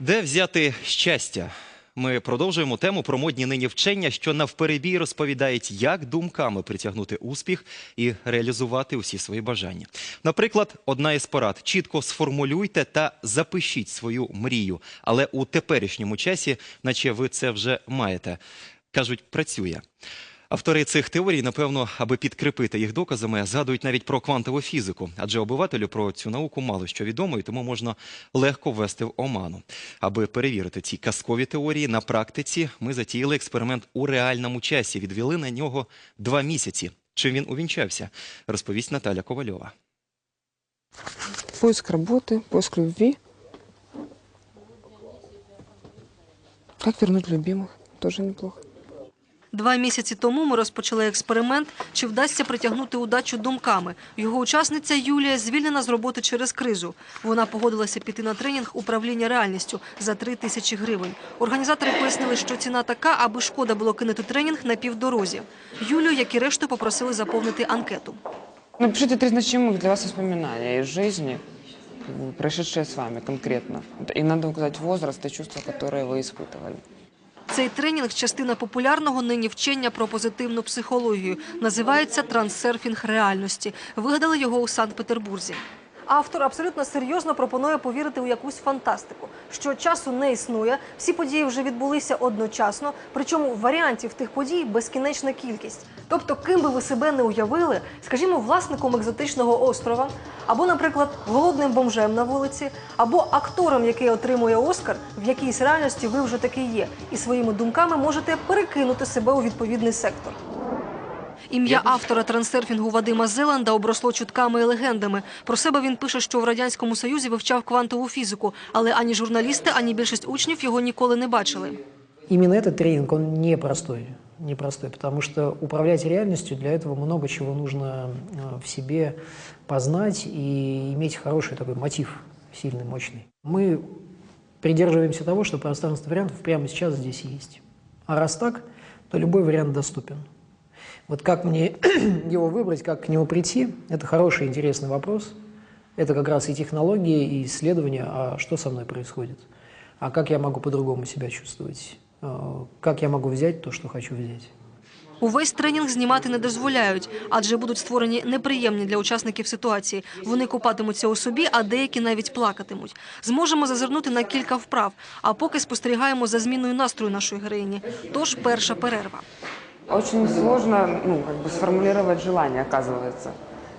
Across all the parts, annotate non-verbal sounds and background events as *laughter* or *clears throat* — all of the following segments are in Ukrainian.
Де взяти щастя? Ми продовжуємо тему про модні нині вчення, що навперебій розповідають, як думками притягнути успіх і реалізувати усі свої бажання. Наприклад, одна із порад: чітко сформулюйте та запишіть свою мрію, але у теперішньому часі, наче ви це вже маєте. кажуть, працює. Автори цих теорій, напевно, аби підкріпити їх доказами, згадують навіть про квантову фізику, адже обивателю про цю науку мало що відомо, і тому можна легко ввести в оману. Аби перевірити ці казкові теорії на практиці, ми затіяли експеримент у реальному часі. Відвели на нього два місяці. Чим він увінчався, розповість Наталя Ковальова. Поиск работы, поиск любви. Как вернуть любимых? Тоже неплохо. Два місяці тому ми розпочали експеримент, чи вдасться притягнути удачу думками. Його учасниця Юлія звільнена з роботи через кризу. Вона погодилася піти на тренінг управління реальністю за три тисячі гривень. Організатори пояснили, що ціна така, аби шкода було кинути тренінг на півдорозі. Юлію, як і решту, попросили заповнити анкету. Напишите три значимых для вас воспоминания из жизни, как бы, прошедшие с вами конкретно. И надо указать возраст и чувства, которые вы испытывали. Цей тренінг – частина популярного нині вчення про позитивну психологію. Називається «Трансерфінг реальності». Вигадали його у Санкт-Петербурзі. Автор абсолютно серйозно пропонує повірити у якусь фантастику, що часу не існує, всі події вже відбулися одночасно, причому варіантів тих подій безкінечна кількість. Тобто, ким би ви себе не уявили, скажімо, власником екзотичного острова, або, наприклад, голодним бомжем на вулиці, або актором, який отримує Оскар, в якійсь реальності ви вже таки є, і своїми думками можете перекинути себе у відповідний сектор. Ім'я автора трансерфінгу Вадима Зеланда обросло чутками і легендами. Про себе він пише, що в радянському союзі вивчав квантову фізику, але ані журналісти, ані більшість учнів його ніколи не бачили. Именно этот тренинг, он непростой. Непростой, потому что управлять реальностью, для этого много чего нужно э, в себе познать и иметь хороший такой мотив, сильный, мощный. Мы придерживаемся того, что пространство вариантов прямо сейчас здесь есть. А раз так, то любой вариант доступен. Вот как мне *clears throat* его выбрать, как к нему прийти, это хороший, интересный вопрос. Это как раз и технологии, и исследования, а что со мной происходит, а как я могу по-другому себя чувствовать, э, как я могу взять то, что хочу взять. Увесь тренінг знімати не дозволяють, адже будуть створені неприємні для учасників ситуації. Вони купатимуться у собі, а деякі навіть плакатимуть. Зможемо зазирнути на кілька вправ, а поки спостерігаємо за зміною настрою нашої героїні. Тож перша перерва. Очень сложно ну, как бы сформулировать желание, оказывается.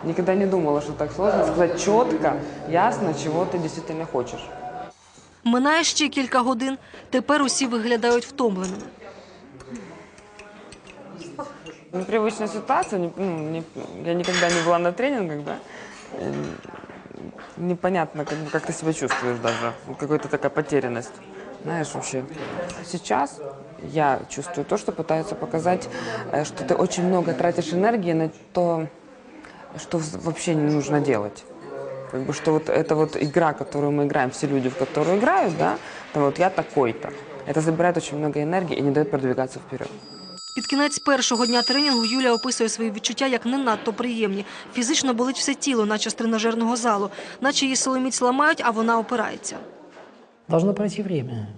Никогда не думала, что так сложно сказать четко, ясно, чего ты действительно хочешь. Минає ще кілька годин. Тепер усі виглядають втомленими. Непривычная ситуация, не- ну, не- я никогда не была на тренингах, да, э, непонятно, как, бы, как ты себя чувствуешь даже, Ну, какая-то такая потерянность, знаешь, вообще. Сейчас я чувствую то, что пытаются показать, э, что ты очень много тратишь энергии на то, что в- вообще не нужно делать. Как бы, что вот эта вот игра, которую мы играем, все люди, в которую играют, да, там вот я такой-то, это забирает очень много энергии и не дает продвигаться вперед. Під кінець першого дня тренінгу Юля описує свої відчуття як не надто приємні. Фізично болить все тіло, наче з тренажерного залу, наче її силоміць ламають, а вона опирається. Должно пройти время.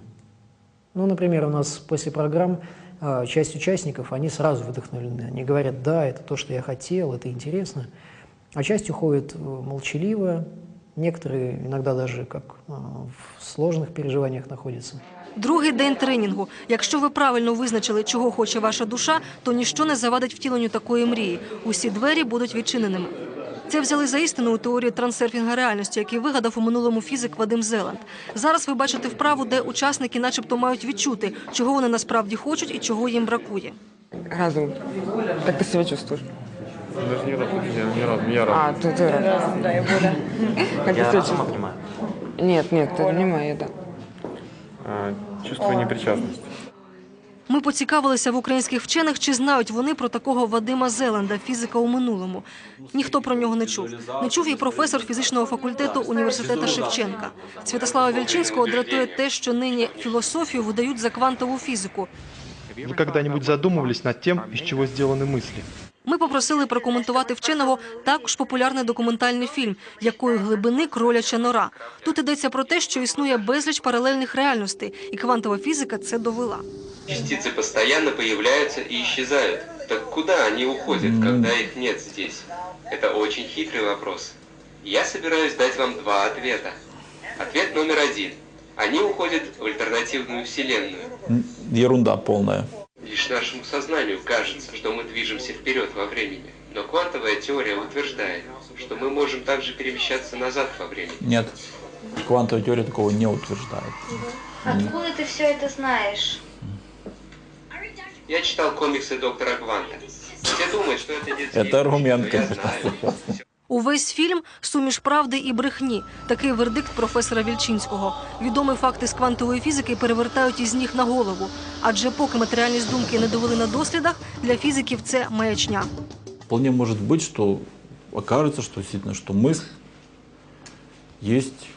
Ну, например, у нас после программ а, часть участников, они сразу вдохновлены. Они говорят, да, это то, что я хотел, это интересно. А часть уходит э, молчаливо, некоторые иногда даже как а, в сложных переживаниях находятся. Другий день тренінгу. Якщо ви правильно визначили, чого хоче ваша душа, то ніщо не завадить втіленню такої мрії. Усі двері будуть відчиненими. Це взяли за істину у теорії трансерфінга реальності, який вигадав у минулому фізик Вадим Зеланд. Зараз ви бачите вправу, де учасники, начебто, мають відчути, чого вони насправді хочуть і чого їм бракує. Разум, как ты себя чувствуешь? Даже не рад, я не рад, я рад. А, ты, ты рад. Да, я буду. Как ты себя чувствуешь? Нет, нет, ты внимание, да. А, чувство непричастности. Ми поцікавилися в українських вчених, чи знають вони про такого Вадима Зеланда, фізика у минулому. Ніхто про нього не чув. Не чув і професор фізичного факультету університету Шевченка. Святослава Вільчинського дратує те, що нині філософію видають за квантову фізику. Вы когда-нибудь задумывались над тем, из чего сделаны мысли? Ми попросили прокоментувати вченого також популярний документальний фільм «Якої глибини кроляча нора». Тут йдеться про те, що існує безліч паралельних реальностей, і квантова фізика це довела. Частицы постоянно появляются и исчезают. Так куда они уходят, когда их нет здесь? Это очень хитрый вопрос. Я собираюсь дать вам два ответа. Ответ номер один. Они уходят в альтернативную вселенную. М, Ерунда полная. Лишь нашему сознанию кажется, что мы движемся вперед во времени. Но квантовая теория утверждает, что мы можем также перемещаться назад во времени. Нет, квантовая теория такого не утверждает. Откуда ты все это знаешь? Я читал комиксы доктора Кванта. Все думают, что это детский Это аргумент, но я знаю. Увесь фільм суміш правди і брехні. Такий вердикт професора Вільчинського. Відомі факти з квантової фізики перевертають із ніг на голову. Адже поки матеріальність думки не довели на дослідах, для фізиків це маячня. Вполне может быть, что окажется, что действительно, что мысль есть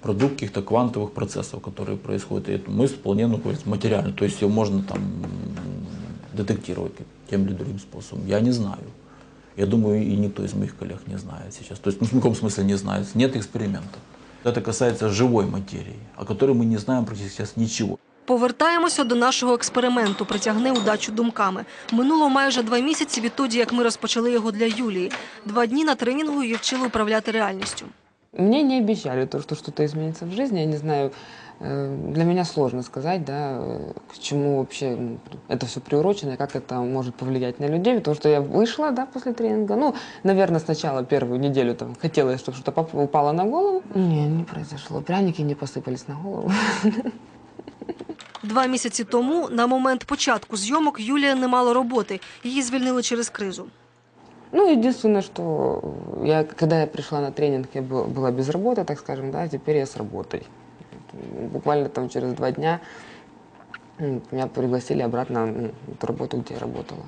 продукт каких-то квантовых процессов, которые происходят. И эту мысль вполне ну, говорится, материальна. То есть ее можно там м, детектировать тем или другим способом. Я не знаю. Я думаю, и никто из моих коллег не знает сейчас. То есть, ну, в каком смысле не знает? Нет эксперимента. Это касается живой материи, о которой мы не знаем практически сейчас ничего. Повертаємося до нашого експерименту «Притягни удачу думками». Минуло майже два місяці відтоді, як ми розпочали його для Юлії. Два дні на тренінгу її вчили управляти реальністю. Мне не обещали то, что что-то изменится в жизни. Я не знаю, э, для меня сложно сказать, да, э, к чему вообще м, это все приурочено, и как это может повлиять на людей. Потому что я вышла, да, после тренинга. Ну, наверное, сначала первую неделю там хотелось, чтобы что-то поп- упало на голову. Не, не произошло. Пряники не посыпались на голову. Два місяці тому, на момент початку зйомок, Юлія не мала роботи. Її звільнили через кризу. Ну, единственное, что я, когда я пришла на тренинг, я был- была без работы, так скажем, да, теперь я с работой. Буквально там через два дня меня пригласили обратно на ту работу, где я работала.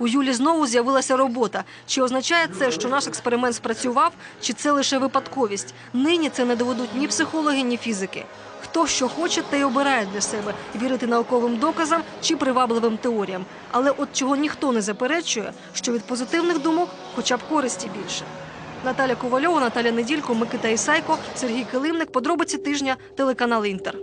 У Юлі знову з'явилася робота. Чи означає це, що наш експеримент спрацював, чи це лише випадковість? Нині це не доведуть ні психологи, ні фізики. Хто що хоче, те й обирає для себе вірити науковим доказам чи привабливим теоріям. Але от чого ніхто не заперечує, що від позитивних думок хоча б користі більше. Наталя Ковальова, Наталя Неділько, Микита Ісайко, Сергій Килимник. Подробиці тижня, телеканал Інтер.